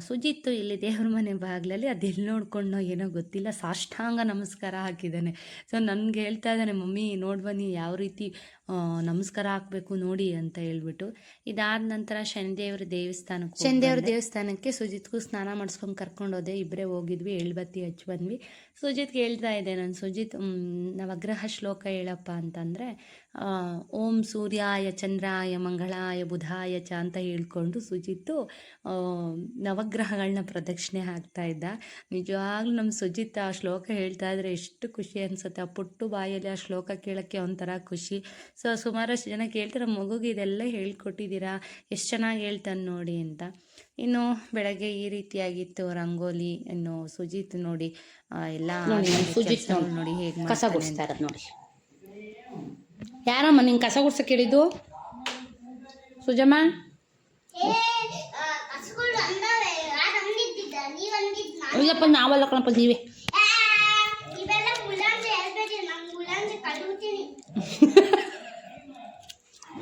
ಸುಜಿತ್ತು ಇಲ್ಲಿ ದೇವ್ರ ಮನೆ ಬಾಗಿಲಲ್ಲಿ ಅದೆಲ್ಲಿ ನೋಡ್ಕೊಂಡು ಏನೋ ಗೊತ್ತಿಲ್ಲ ಸಾಷ್ಟಾಂಗ ನಮಸ್ಕಾರ ಹಾಕಿದ್ದಾನೆ. ಸೊ ನನಗೆ ಹೇಳ್ತಾ ಇದ್ದಾನೆ ಮಮ್ಮಿ ನೋಡಿ ಬನ್ನಿ ಯಾವ ರೀತಿ ನಮಸ್ಕಾರ ಹಾಕಬೇಕು ನೋಡಿ ಅಂತ ಹೇಳ್ಬಿಟ್ಟು. ಇದಾದ ನಂತರ ಶನಿದೇವ್ರ ದೇವಸ್ಥಾನಕ್ಕೆ ಶನಿದೇವ್ರ ದೇವಸ್ಥಾನಕ್ಕೆ ಸುಜಿತ್ಗೂ ಸ್ನಾನ ಮಾಡಿಸ್ಕೊಂಡು ಕರ್ಕೊಂಡು ಹೋದೆ. ಇಬ್ಬರೇ ಹೋಗಿದ್ವಿ ಎಳ್ಬತ್ತಿ ಹಚ್ಚಿ ಬಂದ್ವಿ. ಸುಜಿತ್ಗೆ ಹೇಳ್ತಾ ಇದ್ದೆ ನಾನು ಸುಜಿತ್ ನಾವು ನವಗ್ರಹ ಶ್ಲೋಕ ಹೇಳಪ್ಪ ಅಂತಂದರೆ ಓಂ ಸೂರ್ಯಾಯ ಚಂದ್ರಾಯ ಮಂಗಳಾಯ ಬುಧಾಯ ಚ ಅಂತ ಹೇಳ್ಕೊಂಡು ಸುಜಿತ್ತು ನವಗ್ರಹಗಳನ್ನ ಪ್ರದಕ್ಷಿಣೆ ಹಾಕ್ತಾ ಇದ್ದ. ನಿಜವಾಗ್ಲೂ ನಮ್ಮ ಸುಜಿತ್ ಆ ಶ್ಲೋಕ ಹೇಳ್ತಾ ಇದ್ರೆ ಎಷ್ಟು ಖುಷಿ ಅನಿಸುತ್ತೆ. ಆ ಪುಟ್ಟು ಬಾಯಲ್ಲಿ ಆ ಶ್ಲೋಕ ಕೇಳೋಕ್ಕೆ ಒಂಥರ ಖುಷಿ. ಸೊ ಸುಮಾರಷ್ಟು ಜನ ಕೇಳ್ತಾರೆ ಮಗುಗೆ ಇದೆಲ್ಲ ಹೇಳ್ಕೊಟ್ಟಿದ್ದೀರಾ? ಎಷ್ಟು ಚೆನ್ನಾಗಿ ಹೇಳ್ತಾನೆ ನೋಡಿ ಅಂತ. ಇನ್ನು ಬೆಳಗ್ಗೆ ಈ ರೀತಿಯಾಗಿತ್ತು ರಂಗೋಲಿ ಇನ್ನು ಸುಜಿತ್ ನೋಡಿ ಎಲ್ಲ ಸುಜಿತ್ ನೋಡಿ. ಹೇಗೆ ಕಸ ನೋಡಿ. ಯಾರಮ್ಮ ನಿಂಗೆ ಕಸ ಗುಡ್ಸಕ್ಕೆ ಹೇಳಿದ್ದು? ಸುಜಮ್ಮ? ಅಯ್ಯಪ್ಪ ನಾವಲ್ಲ ಕಣಪ್ಪ ನೀವೇ.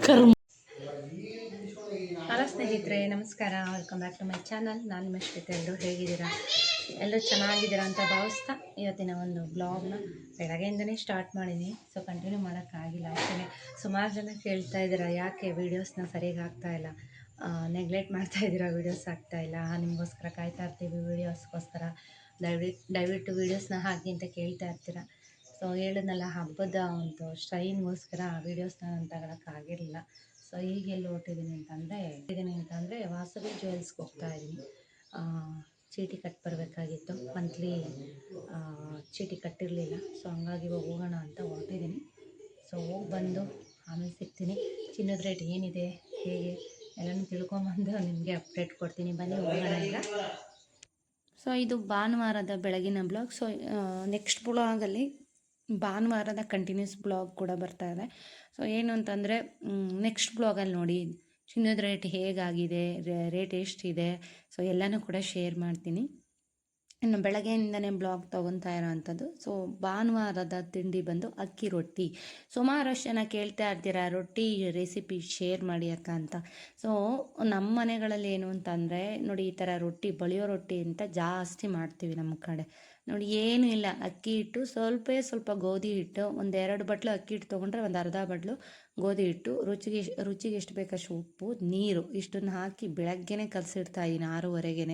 ಕರ್ಮ. ಹಲೋ ಸ್ನೇಹಿತರೆ ನಮಸ್ಕಾರ. Welcome back to my channel ನಾನು ನಿಮ್ಮ ಶ್ವೇತ ಎಲ್ಲರೂ ಹೇಗಿದ್ದೀರಾ? ಎಲ್ಲರೂ ಚೆನ್ನಾಗಿದ್ದೀರಾ ಅಂತ ಭಾವಿಸ್ತಾ ಇವತ್ತಿನ ಒಂದು ಬ್ಲಾಗ್ನ ಬೆಳಗ್ಗೆಯಿಂದನೇ ಸ್ಟಾರ್ಟ್ ಮಾಡಿದ್ದೀನಿ. ಸೊ ಕಂಟಿನ್ಯೂ ಮಾಡೋಕ್ಕಾಗಿಲ್ಲ. ಅಷ್ಟೇ ಸುಮಾರು ಜನ ಕೇಳ್ತಾ ಇದ್ದೀರಾ ಯಾಕೆ ವೀಡಿಯೋಸ್ನ ಸರಿಯಾಗಿ ಆಗ್ತಾ ನೆಗ್ಲೆಕ್ಟ್ ಮಾಡ್ತಾ ಇದ್ದೀರಾ ವೀಡಿಯೋಸ್ ಆಗ್ತಾ ಇಲ್ಲ? ನಿಮಗೋಸ್ಕರ ಕಾಯ್ತಾ ಇರ್ತೀವಿ ವೀಡಿಯೋಸ್ಗೋಸ್ಕರ ದಯವಿಟ್ಟು ದಯವಿಟ್ಟು ವೀಡಿಯೋಸ್ನ ಹಾಕಿ ಅಂತ ಕೇಳ್ತಾ ಇರ್ತೀರ? ಸೊ ಹೇಳಿದ್ನಲ್ಲ ಹಬ್ಬದ ಒಂದು ಸ್ಟ್ರೈನ್ಗೋಸ್ಕರ ವೀಡಿಯೋಸ್ನ ನಾನು ತಗೊಳಕ್ಕಾಗಿರಲಿಲ್ಲ ಸೊ ಈಗ ಎಲ್ಲಿ ಹೊರಟಿದ್ದೀನಿ ಅಂತಂದರೆ ಇದ್ದೀನಿ ಅಂತಂದರೆ ವಾಸವಿ ಜ್ಯುವೆಲ್ಸ್ಗೆ ಹೋಗ್ತಾ ಇದ್ದೀನಿ. ಚೀಟಿ ಕಟ್ ಬರಬೇಕಾಗಿತ್ತು. ಮಂತ್ಲಿ ಚೀಟಿ ಕಟ್ಟಿರಲಿಲ್ಲ. ಸೊ ಹಂಗಾಗಿ ಇವಾಗ ಹೋಗೋಣ ಅಂತ ಹೊರಟಿದ್ದೀನಿ ಸೊ ಹೋಗಿ ಬಂದು ಆಮೇಲೆ ಸಿಗ್ತೀನಿ. ಚಿನ್ನದ ರೇಟ್ ಏನಿದೆ? ಹೇಗೆ? ಎಲ್ಲನೂ ತಿಳ್ಕೊಂಬಂದು ನಿಮಗೆ ಅಪ್ಡೇಟ್ ಕೊಡ್ತೀನಿ. ಬನ್ನಿ, ಹೋಗೋಣ ಸೊ ಇದು ಭಾನುವಾರದ ಬೆಳಗಿನ ಬ್ಲಾಗ್ ಸೊ ನೆಕ್ಸ್ಟ್ ಬ್ಲಾಗಲ್ಲಿ ಭಾನುವಾರದ ಕಂಟಿನ್ಯೂಸ್ ಬ್ಲಾಗ್ ಕೂಡ ಬರ್ತಾ ಇದೆ. ಸೊ ಏನು ಅಂತಂದರೆ ನೆಕ್ಸ್ಟ್ ಬ್ಲಾಗಲ್ಲಿ ನೋಡಿ, ಚಿನ್ನದ ರೇಟ್ ಹೇಗಾಗಿದೆ ರೇಟ್ ಎಷ್ಟಿದೆ ಸೊ ಎಲ್ಲನೂ ಕೂಡ ಶೇರ್ ಮಾಡ್ತೀನಿ. ಇನ್ನು ಬೆಳಗ್ಗೆಯಿಂದನೇ ಬ್ಲಾಗ್ ತೊಗೊತಾ ಇರೋವಂಥದ್ದು. ಸೊ ಭಾನುವಾರದ ತಿಂಡಿ ಬಂದು ಅಕ್ಕಿ ರೊಟ್ಟಿ. ಸುಮಾರಷ್ಟು ಜನ ಕೇಳ್ತಾ ಇರ್ತೀರ, ರೊಟ್ಟಿ ರೆಸಿಪಿ ಶೇರ್ ಮಾಡಿ ಅಕ್ಕ ಅಂತ. ಸೊ ನಮ್ಮ ಮನೆಗಳಲ್ಲಿ ಏನು ಅಂತಂದರೆ, ನೋಡಿ ಈ ಥರ ರೊಟ್ಟಿ, ಬಳಿಯೋ ರೊಟ್ಟಿ ಅಂತ ಜಾಸ್ತಿ ಮಾಡ್ತೀವಿ ನಮ್ಮ ಕಡೆ. ನೋಡಿ, ಏನೂ ಇಲ್ಲ. ಅಕ್ಕಿ ಹಿಟ್ಟು ಸ್ವಲ್ಪ ಸ್ವಲ್ಪ ಗೋಧಿ ಹಿಟ್ಟು ಒಂದೆರಡು ಬಟ್ಲು ಅಕ್ಕಿ ಹಿಟ್ಟು ತೊಗೊಂಡ್ರೆ ಒಂದು ಅರ್ಧ ಬಟ್ಲು ಗೋಧಿ ಹಿಟ್ಟು, ರುಚಿಗೆ ರುಚಿಗೆ ಎಷ್ಟು ಬೇಕಷ್ಟು ಉಪ್ಪು, ನೀರು, ಇಷ್ಟನ್ನು ಹಾಕಿ ಬೆಳಗ್ಗೆನೇ ಕಲಸಿಡ್ತಾ ಇದ್ದೀನಿ ಆರೂವರೆಗೆ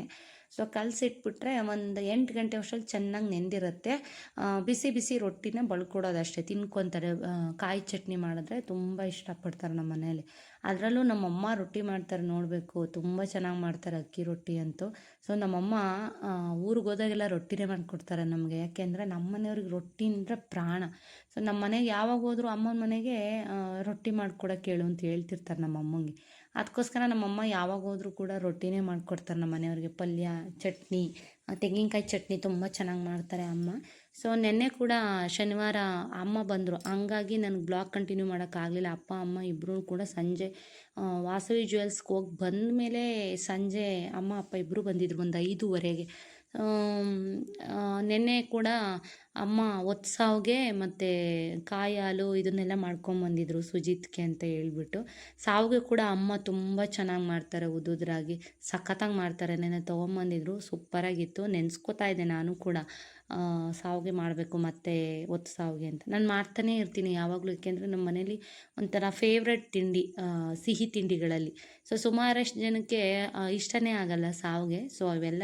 ಸೊ ಕಲಸಿಟ್ಬಿಟ್ರೆ ಒಂದು ಎಂಟು ಗಂಟೆ ಅಷ್ಟರಲ್ಲಿ ಚೆನ್ನಾಗಿ ನೆಂದಿರುತ್ತೆ. ಬಿಸಿ ಬಿಸಿ ರೊಟ್ಟಿನ ಬಳ್ಕೊಡೋದಷ್ಟೇ ತಿನ್ಕೊತಾರೆ. ಕಾಯಿ ಚಟ್ನಿ ಮಾಡಿದ್ರೆ ತುಂಬ ಇಷ್ಟಪಡ್ತಾರೆ ನಮ್ಮ ಮನೆಯಲ್ಲಿ. ಅದರಲ್ಲೂ ನಮ್ಮಮ್ಮ ರೊಟ್ಟಿ ಮಾಡ್ತಾರೆ ನೋಡಬೇಕು. ತುಂಬ ಚೆನ್ನಾಗಿ ಮಾಡ್ತಾರೆ ಅಕ್ಕಿ ರೊಟ್ಟಿ ಅಂತೂ. ಸೊ ನಮ್ಮಮ್ಮ ಊರಿಗೆ ಹೋದಾಗೆಲ್ಲ ರೊಟ್ಟಿನೇ ಮಾಡಿಕೊಡ್ತಾರೆ ನಮಗೆ. ಯಾಕೆಂದರೆ ನಮ್ಮ ಮನೆಯವ್ರಿಗೆ ರೊಟ್ಟಿ ಅಂದರೆ ಪ್ರಾಣ. ಸೊ ನಮ್ಮ ಮನೆಗೆ ಯಾವಾಗ ಹೋದರೂ ಅಮ್ಮನ ಮನೆಗೆ ರೊಟ್ಟಿ ಮಾಡ್ಕೊಡಕ್ಕೆ ಹೇಳು ಅಂತ ಹೇಳ್ತಿರ್ತಾರೆ ನಮ್ಮ ಅಮ್ಮಂಗೆ ಅದಕ್ಕೋಸ್ಕರ ನಮ್ಮಮ್ಮ ಯಾವಾಗ ಹೋದ್ರೂ ಕೂಡ ರೊಟ್ಟಿನೇ ಮಾಡಿಕೊಡ್ತಾರೆ ನಮ್ಮ ಮನೆಯವ್ರಿಗೆ. ಪಲ್ಯ, ಚಟ್ನಿ ತೆಂಗಿನಕಾಯಿ ಚಟ್ನಿ ತುಂಬ ಚೆನ್ನಾಗಿ ಮಾಡ್ತಾರೆ ಅಮ್ಮ. ಸೊ ನೆನ್ನೆ ಕೂಡ ಶನಿವಾರ ಅಮ್ಮ ಬಂದರು. ಹಂಗಾಗಿ ನನಗೆ ಬ್ಲಾಗ್ ಕಂಟಿನ್ಯೂ ಮಾಡೋಕ್ಕಾಗಲಿಲ್ಲ ಅಪ್ಪ, ಅಮ್ಮ ಇಬ್ಬರೂ ಕೂಡ ಸಂಜೆ ವಾಸವಿ ಜ್ಯುವೆಲ್ಸ್ಗೆ ಹೋಗಿ ಬಂದ ಮೇಲೆ ಸಂಜೆ ಅಮ್ಮ, ಅಪ್ಪ ಇಬ್ಬರು ಬಂದಿದ್ರು ಒಂದು ಐದೂವರೆಗೆ. ನಿನ್ನೆ ಕೂಡ ಅಮ್ಮ ಒತ್ಸಾವ್ಗೆ ಸಾವಿಗೆ ಮತ್ತು ಕಾಯಿ ಹಾಲು ಇದನ್ನೆಲ್ಲ ಮಾಡ್ಕೊಂಬಂದಿದ್ರು ಸುಜಿತ್ಗೆ ಅಂತ ಹೇಳ್ಬಿಟ್ಟು. ಸಾವಿಗೆ ಕೂಡ ಅಮ್ಮ ತುಂಬ ಚೆನ್ನಾಗಿ ಮಾಡ್ತಾರೆ ಉದುದ್ರಾಗಿ. ಸಖತ್ತಾಗಿ ಮಾಡ್ತಾರೆ. ನೆನ್ನೆ ತೊಗೊಂಬಂದಿದ್ರು. ಸೂಪರಾಗಿತ್ತು. ನೆನೆಸ್ಕೋತಾ ಇದ್ದೆ ನಾನು ಕೂಡ. ಸಾವಿಗೆ ಮಾಡಬೇಕು ಮತ್ತೆ ಒತ್ತು ಸಾವಿಗೆ ಅಂತ. ನಾನು ಮಾಡ್ತಾನೇ ಇರ್ತೀನಿ ಯಾವಾಗಲೂ, ಏಕೆಂದರೆ ನಮ್ಮ ಮನೇಲಿ ಒಂಥರ ಫೇವ್ರೆಟ್ ತಿಂಡಿ ಸಿಹಿ ತಿಂಡಿಗಳಲ್ಲಿ. ಸೊ ಸುಮಾರಷ್ಟು ಜನಕ್ಕೆ ಇಷ್ಟನೇ ಆಗಲ್ಲ ಸಾವಿಗೆ. ಸೊ ಅವೆಲ್ಲ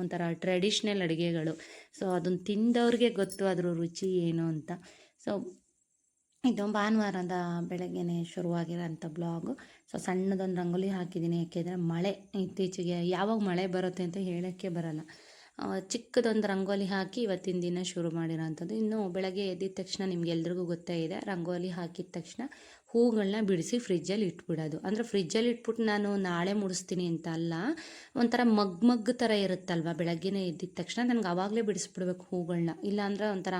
ಒಂಥರ ಟ್ರೆಡಿಷ್ನಲ್ ಅಡುಗೆಗಳು. ಸೊ ಅದನ್ನು ತಿಂದವ್ರಿಗೆ ಗೊತ್ತು ಅದ್ರ ರುಚಿ ಏನು ಅಂತ. ಸೊ ಇದು ಭಾನುವಾರದ ಬೆಳಗ್ಗೆ ಶುರುವಾಗಿರೋಂಥ ಬ್ಲಾಗು. ಸೊ ಸಣ್ಣದೊಂದು ರಂಗೋಲಿ ಹಾಕಿದ್ದೀನಿ. ಯಾಕೆಂದರೆ ಮಳೆ, ಇತ್ತೀಚೆಗೆ ಯಾವಾಗ ಮಳೆ ಬರುತ್ತೆ ಅಂತ ಹೇಳೋಕ್ಕೆ ಬರಲ್ಲ. ಚಿಕ್ಕದೊಂದು ರಂಗೋಲಿ ಹಾಕಿ ಇವತ್ತಿನ ದಿನ ಶುರು ಮಾಡಿರೋಂಥದ್ದು. ಇನ್ನು ಬೆಳಗ್ಗೆ ಎದ್ದಿದ ತಕ್ಷಣ ನಿಮಗೆಲ್ರಿಗೂ ಗೊತ್ತೇ ಇದೆ, ರಂಗೋಲಿ ಹಾಕಿದ ತಕ್ಷಣ ಹೂಗಳನ್ನ ಬಿಡಿಸಿ ಫ್ರಿಜ್ಜಲ್ಲಿ ಇಟ್ಬಿಡೋದು. ಅಂದರೆ ಫ್ರಿಜ್ಜಲ್ಲಿ ಇಟ್ಬಿಟ್ಟು ನಾನು ನಾಳೆ ಮುಡಿಸ್ತೀನಿ ಅಂತ ಅಲ್ಲ ಒಂಥರ ಮಗ್ ಮಗ್ ಥರ ಇರುತ್ತಲ್ವ? ಬೆಳಗ್ಗೆನೇ ಎದ್ದಿದ ತಕ್ಷಣ ನನಗೆ ಆವಾಗಲೇ ಬಿಡಿಸ್ಬಿಡ್ಬೇಕು ಹೂಗಳನ್ನ. ಇಲ್ಲಾಂದ್ರೆ ಒಂಥರ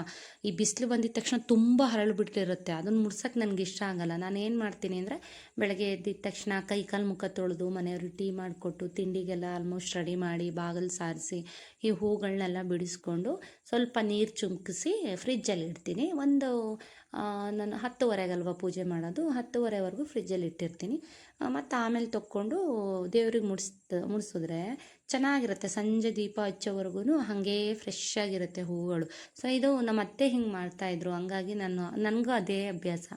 ಈ ಬಿಸಿಲು ಬಂದಿದ ತಕ್ಷಣ ತುಂಬ ಹರಳುಬಿಟ್ಟಿರುತ್ತೆ ಅದನ್ನು ಮುಡ್ಸೋಕ್ಕೆ ನನಗೆ ಇಷ್ಟ ಆಗಲ್ಲ. ನಾನು ಏನು ಮಾಡ್ತೀನಿ ಅಂದರೆ ಬೆಳಗ್ಗೆ ಎದ್ದಿದ ತಕ್ಷಣ ಕೈ ಕಾಲು ಮುಖ ತೊಳೆದು ಮನೆಯವ್ರಿಗೆ ಟೀ ಮಾಡಿಕೊಟ್ಟು ತಿಂಡಿಗೆಲ್ಲ ಆಲ್ಮೋಸ್ಟ್ ರೆಡಿ ಮಾಡಿ ಬಾಗಿಲು ಸಾರಿಸಿ ಈ ಹೂಗಳನ್ನೆಲ್ಲ ಬಿಡಿಸ್ಕೊಂಡು ಸ್ವಲ್ಪ ನೀರು ಚುಮ್ಕಿಸಿ ಫ್ರಿಜ್ಜಲ್ಲಿ ಇಡ್ತೀನಿ. ಒಂದು ನಾನು ಹತ್ತುವರೆಗಲ್ವ ಪೂಜೆ ಮಾಡೋದು, ಹತ್ತುವರೆವರೆಗೂ ಫ್ರಿಜ್ಜಲ್ಲಿ ಇಟ್ಟಿರ್ತೀನಿ. ಮತ್ತು ಆಮೇಲೆ ತೊಕ್ಕೊಂಡು ದೇವ್ರಿಗೆ ಮುಡಿಸ್ತ ಮುಡಿಸಿದ್ರೆ ಚೆನ್ನಾಗಿರುತ್ತೆ. ಸಂಜೆ ದೀಪ ಹಚ್ಚೋವರೆಗೂ ಹಾಗೇ ಫ್ರೆಶ್ ಆಗಿರುತ್ತೆ ಹೂಗಳು ಸೊ ಇದು ನಮ್ಮ ಅತ್ತೆ ಹಿಂಗೆ ಮಾಡ್ತಾಯಿದ್ರು ಹಂಗಾಗಿ ನಾನು, ನನಗೂ ಅದೇ ಅಭ್ಯಾಸ.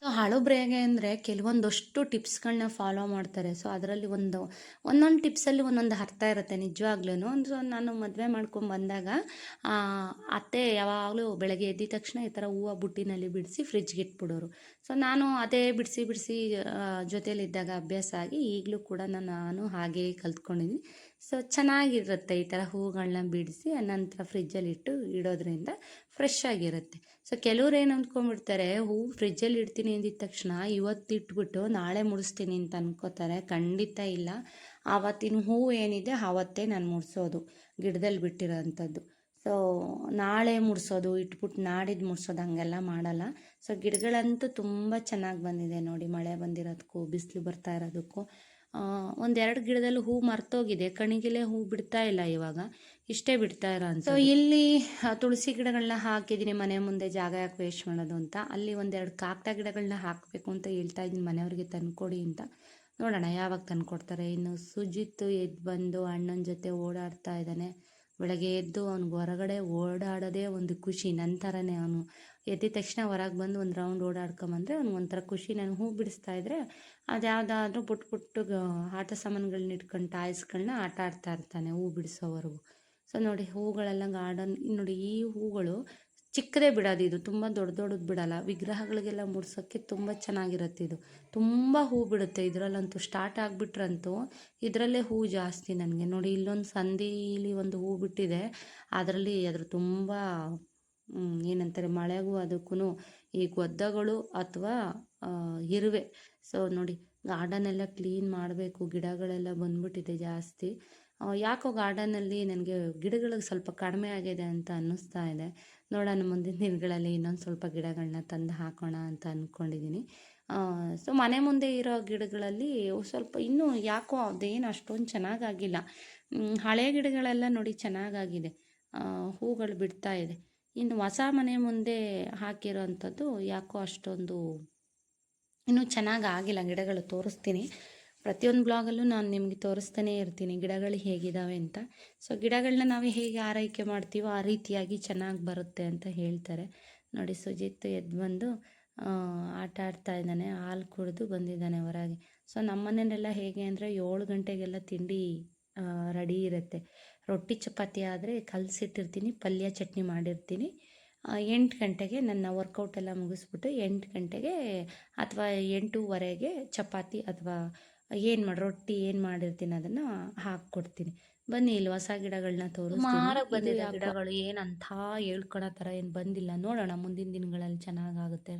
ಸೊ ಹಳಬ್ರೇಗೆ ಅಂದರೆ ಕೆಲವೊಂದಷ್ಟು ಟಿಪ್ಸ್ಗಳನ್ನ ಫಾಲೋ ಮಾಡ್ತಾರೆ. ಸೊ ಅದರಲ್ಲಿ ಒಂದು, ಒಂದೊಂದು ಟಿಪ್ಸಲ್ಲಿ ಒಂದೊಂದು ಅರ್ಥ ಇರುತ್ತೆ ನಿಜವಾಗ್ಲೂ ಸೊ ನಾನು ಮದುವೆ ಮಾಡ್ಕೊಂಡು ಬಂದಾಗ ಅತ್ತೆ ಯಾವಾಗಲೂ ಬೆಳಗ್ಗೆ ಎದ್ದ ತಕ್ಷಣ ಈ ಥರ ಹೂವು ಬುಟ್ಟಿನಲ್ಲಿ ಬಿಡಿಸಿ ಫ್ರಿಜ್ಗೆ ಇಟ್ಬಿಡೋರು. ಸೊ ನಾನು ಅದೇ ಬಿಡಿಸಿ ಬಿಡಿಸಿ ಜೊತೆಯಲ್ಲಿದ್ದಾಗ ಅಭ್ಯಾಸ ಆಗಿ ಈಗಲೂ ಕೂಡ ನಾನು ಹಾಗೆ ಹಾಗೇ ಕಲ್ತ್ಕೊಂಡಿದ್ದೀನಿ ಸೊ ಚೆನ್ನಾಗಿರುತ್ತೆ ಈ ಥರ ಹೂಗಳನ್ನ ಬಿಡಿಸಿ ನಂತರ ಫ್ರಿಜ್ಜಲ್ಲಿ ಇಟ್ಟು ಇಡೋದ್ರಿಂದ ಫ್ರೆಶ್ ಆಗಿರುತ್ತೆ. ಸೊ ಕೆಲವ್ರು ಏನು ಅಂದ್ಕೊಂಡ್ಬಿಡ್ತಾರೆ ಹೂ ಫ್ರಿಜ್ಜಲ್ಲಿ ಇಡ್ತೀನಿ ಅಂದಿದ್ದ ತಕ್ಷಣ ಇವತ್ತು ಇಟ್ಬಿಟ್ಟು ನಾಳೆ ಮುಡಿಸ್ತೀನಿ ಅಂತ ಅನ್ಕೋತಾರೆ. ಖಂಡಿತ ಇಲ್ಲ. ಆವತ್ತಿನ ಹೂ ಏನಿದೆ ಆವತ್ತೇ ನಾನು ಮುಡಿಸೋದು, ಗಿಡದಲ್ಲಿ ಬಿಟ್ಟಿರೋಂಥದ್ದು. ಸೊ ನಾಳೆ ಮುಡಿಸೋದು ಇಟ್ಬಿಟ್ಟು ನಾಡಿದ್ದು ಮುಡಿಸೋದು ಹಾಗೆಲ್ಲ ಮಾಡಲ್ಲ. ಸೊ ಗಿಡಗಳಂತೂ ತುಂಬ ಚೆನ್ನಾಗಿ ಬಂದಿದೆ ನೋಡಿ, ಮಳೆ ಬಂದಿರೋದಕ್ಕೂ ಬಿಸಿಲು ಬರ್ತಾ ಇರೋದಕ್ಕೂ. ಒಂದೆರಡು ಗಿಡದಲ್ಲಿ ಹೂ ಮರ್ತೋಗಿದೆ. ಕಣಿಗಿಲೆ ಹೂ ಬಿಡ್ತಾ ಇಲ್ಲ ಇವಾಗ. ಇಷ್ಟೇ ಬಿಡ್ತಾ ಇರೋ ಸೊ ಇಲ್ಲಿ ತುಳಸಿ ಗಿಡಗಳನ್ನ ಹಾಕಿದ್ದೀನಿ ಮನೆ ಮುಂದೆ ಜಾಗ ಯಾಕೆ ವೇಸ್ಟ್ ಮಾಡೋದು ಅಂತ. ಅಲ್ಲಿ ಒಂದೆರಡು ಕಾಕಡ ಗಿಡಗಳನ್ನ ಹಾಕಬೇಕು ಅಂತ ಹೇಳ್ತಾ ಇದ್ದೀನಿ ಮನೆಯವ್ರಿಗೆ ತಂದ್ಕೊಡಿ ಅಂತ. ನೋಡೋಣ ಯಾವಾಗ ತಂದ್ಕೊಡ್ತಾರೆ. ಇನ್ನು ಸುಜಿತ್ ಎದ್ದು ಬಂದು ಅಣ್ಣನ ಜೊತೆ ಓಡಾಡ್ತಾ ಇದ್ದಾನೆ. ಬೆಳಗ್ಗೆ ಎದ್ದು ಅವ್ನಿಗೆ ಹೊರಗಡೆ ಓಡಾಡೋದೇ ಒಂದು ಖುಷಿ. ನನ್ನ ಥರನೇ ಅವನು. ಎದ್ದಿದ ತಕ್ಷಣ ಹೊರಗೆ ಬಂದು ಒಂದು ರೌಂಡ್ ಓಡಾಡ್ಕೊಂಬಂದ್ರೆ ಅವ್ನಿಗೆ ಒಂಥರ ಖುಷಿ. ನಾನು ಹೂ ಬಿಡಿಸ್ತಾ ಇದ್ದರೆ ಅದ್ಯಾವುದಾದ್ರೂ ಪುಟ್ಟ ಪುಟ್ಟ ಆಟ ಸಾಮಾನುಗಳನ್ನ ಇಟ್ಕೊಂಡು ಟಾಯ್ಸ್ಗಳನ್ನ ಆಟ ಆಡ್ತಾ ಇರ್ತಾನೆ ಹೂ ಬಿಡಿಸೋವರೆಗೂ. ಸೊ ನೋಡಿ ಹೂಗಳೆಲ್ಲ ಗಾರ್ಡನ್ ನೋಡಿ ಈ ಹೂಗಳು ಚಿಕ್ಕದೇ ಬಿಡೋದು ಇದು. ತುಂಬ ದೊಡ್ಡ ದೊಡ್ಡದು ಬಿಡಲ್ಲ. ವಿಗ್ರಹಗಳಿಗೆಲ್ಲ ಮುಡ್ಸೋಕ್ಕೆ ತುಂಬ ಚೆನ್ನಾಗಿರುತ್ತೆ ಇದು. ತುಂಬ ಹೂ ಬಿಡುತ್ತೆ. ಇದರಲ್ಲಂತೂ ಸ್ಟಾರ್ಟ್ ಆಗಿಬಿಟ್ರಂತೂ ಇದರಲ್ಲೇ ಹೂ ಜಾಸ್ತಿ ನನಗೆ. ನೋಡಿ ಇಲ್ಲೊಂದು ಸಂದಿಲಿ ಒಂದು ಹೂ ಬಿಟ್ಟಿದೆ. ಅದರಲ್ಲಿ ಅದ್ರ ತುಂಬ ಏನಂತಾರೆ, ಮಳೆಗೂ ಅದಕ್ಕೂ ಈ ಗೊದ್ದಗಳು ಅಥವಾ ಇರುವೆ. ಸೊ ನೋಡಿ ಗಾರ್ಡನ್ ಎಲ್ಲ ಕ್ಲೀನ್ ಮಾಡಬೇಕು, ಗಿಡಗಳೆಲ್ಲ ಬಂದ್ಬಿಟ್ಟಿದೆ ಜಾಸ್ತಿ. ಯಾಕೋ ಗಾರ್ಡನಲ್ಲಿ ನನಗೆ ಗಿಡಗಳಿಗೆ ಸ್ವಲ್ಪ ಕಡಿಮೆ ಆಗಿದೆ ಅಂತ ಅನ್ನಿಸ್ತಾ ಇದೆ. ನೋಡೋಣ, ಮುಂದಿನ ದಿನಗಳಲ್ಲಿ ಇನ್ನೊಂದು ಸ್ವಲ್ಪ ಗಿಡಗಳನ್ನ ತಂದು ಹಾಕೋಣ ಅಂತ ಅಂದ್ಕೊಂಡಿದ್ದೀನಿ ಸೊ ಮನೆ ಮುಂದೆ ಇರೋ ಗಿಡಗಳಲ್ಲಿ ಸ್ವಲ್ಪ ಇನ್ನೂ ಯಾಕೋ ಅದೇನು ಅಷ್ಟೊಂದು ಚೆನ್ನಾಗಾಗಿಲ್ಲ. ಹಳೆ ಗಿಡಗಳೆಲ್ಲ ನೋಡಿ ಚೆನ್ನಾಗಾಗಿದೆ. ಹೂಗಳು ಬಿಡ್ತಾ ಇದೆ. ಇನ್ನು ಹೊಸ ಮನೆ ಮುಂದೆ ಹಾಕಿರೋವಂಥದ್ದು ಯಾಕೋ ಅಷ್ಟೊಂದು ಇನ್ನೂ ಚೆನ್ನಾಗಿ ಆಗಿಲ್ಲ. ಗಿಡಗಳು ತೋರಿಸ್ತೀನಿ. ಪ್ರತಿಯೊಂದು ಬ್ಲಾಗಲ್ಲೂ ನಾನು ನಿಮಗೆ ತೋರಿಸ್ತಾನೇ ಇರ್ತೀನಿ ಗಿಡಗಳು ಹೇಗಿದ್ದಾವೆ ಅಂತ. ಸೊ ಗಿಡಗಳನ್ನ ನಾವು ಹೇಗೆ ಆರೈಕೆ ಮಾಡ್ತೀವೋ ಆ ರೀತಿಯಾಗಿ ಚೆನ್ನಾಗಿ ಬರುತ್ತೆ ಅಂತ ಹೇಳ್ತಾರೆ. ನೋಡಿ, ಸುಜಿತ್ ಎದ್ದು ಬಂದು ಆಟ ಆಡ್ತಾ ಇದ್ದಾನೆ. ಹಾಲು ಕುಡಿದು ಬಂದಿದ್ದಾನೆ ಹೊರಗೆ. ಸೊ ನಮ್ಮ ಹೇಗೆ ಅಂದರೆ ಏಳು ಗಂಟೆಗೆಲ್ಲ ತಿಂಡಿ ರೆಡಿ ಇರುತ್ತೆ. ರೊಟ್ಟಿ ಚಪಾತಿ ಆದರೆ ಕಲಸಿಟ್ಟಿರ್ತೀನಿ ಪಲ್ಯ ಚಟ್ನಿ ಮಾಡಿರ್ತೀನಿ. ಎಂಟು ಗಂಟೆಗೆ ನನ್ನ ವರ್ಕೌಟ್ ಎಲ್ಲ ಮುಗಿಸ್ಬಿಟ್ಟು ಎಂಟು ಗಂಟೆಗೆ ಅಥವಾ ಎಂಟೂವರೆಗೆ ಚಪಾತಿ ಅಥವಾ ಏನು ಮಾಡಿ ರೊಟ್ಟಿ ಏನು ಮಾಡಿರ್ತೀನಿ ಅದನ್ನು ಹಾಕ್ಕೊಡ್ತೀನಿ. ಬನ್ನಿ ಇಲ್ಲಿ ಹೊಸ ಗಿಡಗಳನ್ನ ತೋರಿಸ್ತೀನಿ. ಬಂದಿದೆ ಗಿಡಗಳು ಏನಂತ ಹೇಳ್ಕೊಳೋ ಥರ ಏನು ಬಂದಿಲ್ಲ. ನೋಡೋಣ ಮುಂದಿನ ದಿನಗಳಲ್ಲಿ ಚೆನ್ನಾಗಾಗುತ್ತೆ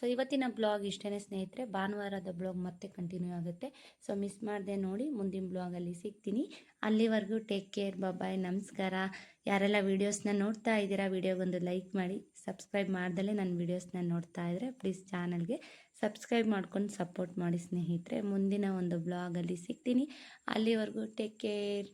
ಸೊ ಇವತ್ತಿನ ಬ್ಲಾಗ್ ಇಷ್ಟೇ ಸ್ನೇಹಿತರೆ. ಭಾನುವಾರದ ಬ್ಲಾಗ್ ಮತ್ತೆ ಕಂಟಿನ್ಯೂ ಆಗುತ್ತೆ. ಸೊ ಮಿಸ್ ಮಾಡದೆ ನೋಡಿ, ಮುಂದಿನ ಬ್ಲಾಗಲ್ಲಿ ಸಿಗ್ತೀನಿ. ಅಲ್ಲಿವರೆಗೂ ಟೇಕ್ ಕೇರ್ ಬಾಯ್ ನಮಸ್ಕಾರ. ಯಾರೆಲ್ಲ ವೀಡಿಯೋಸ್ನ ನೋಡ್ತಾ ಇದ್ದೀರಾ ವೀಡಿಯೋಗೊಂದು ಲೈಕ್ ಮಾಡಿ ಸಬ್ಸ್ಕ್ರೈಬ್ ಮಾಡ್ದಲೇ ನನ್ನ ವೀಡಿಯೋಸ್ನ ನೋಡ್ತಾ ಇದ್ದರೆ ಪ್ಲೀಸ್ ಚಾನಲ್ಗೆ ಸಬ್ಸ್ಕ್ರೈಬ್ ಮಾಡ್ಕೊಂಡು ಸಪೋರ್ಟ್ ಮಾಡಿ ಸ್ನೇಹಿತರೆ. ಮುಂದಿನ ಒಂದು ಬ್ಲಾಗಲ್ಲಿ ಸಿಗ್ತೀನಿ. ಅಲ್ಲಿವರೆಗೂ ಟೇಕ್ ಕೇರ್